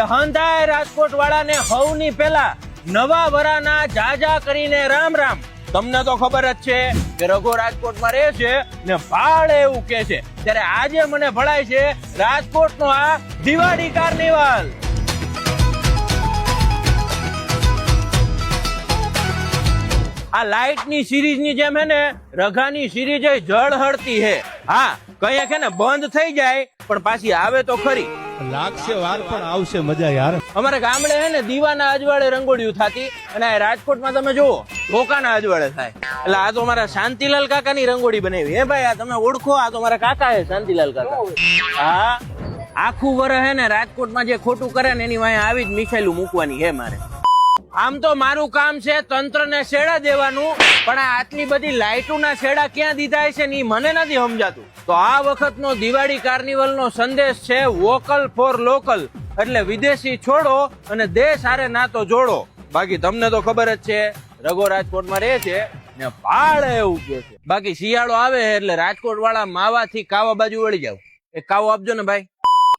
હંધાય રાજકોટ વાળાને હવની પેલા નવા વરાના જાજા કરીને રામ રામ. તમને તો ખબર જ છે કે રઘો રાજકોટમાં રહે છે ને ભાળ એવું કે છે. ત્યારે આજે મને ભળાય છે રાજકોટનો આ દિવાળી કાર્નિવલ. આ લાઇટની સિરીઝની જેમ હે ને રઘાની સિરીઝ જળ જળહળતી હે. હા, કઈ છે ને બંધ થઈ જાય પણ પાછી આવે તો ખરી. લાગશે વાર પણ આવશે મજા યાર. અમારે ગામડે હે ને દીવાના અજવાળે રંગોળીઓ થતી અને આ રાજકોટમાં તમે જુઓ ઢોકાના અજવાળે થાય. એટલે આ તો મારા શાંતિલાલ કાકાની રંગોળી બનાવી. હે ભાઈ આ તમે ઓળખો આ તો મારા કાકા હે શાંતિલાલ કાકા. હા. આખું વર હે ને રાજકોટમાં જે ખોટું કરે ને એની વાંહે આવી જ મિસાઈલું મૂકવાની હે મારે. આમ તો મારું કામ છે તંત્રને શેડા દેવાનું, પણ આ આટલી બધી લાઇટોના શેડા ક્યાં દીધા છે ને એ મને નથી સમજાતું. તો આ વખતનો દિવાળી કાર્નિવલનો સંદેશ છે વોકલ ફોર લોકલ. એટલે વિદેશી છોડો અને દેશ હારે નાતો જોડો. બાકી તમને તો ખબર જ છે, રઘો રાજકોટમાં રહે છે ને ભાડે એવું કે છે. બાકી શિયાળો આવે એટલે રાજકોટ વાળા માવાથી કાવા બાજુ વળી જાવ એક કાવો આપજો ને ભાઈ.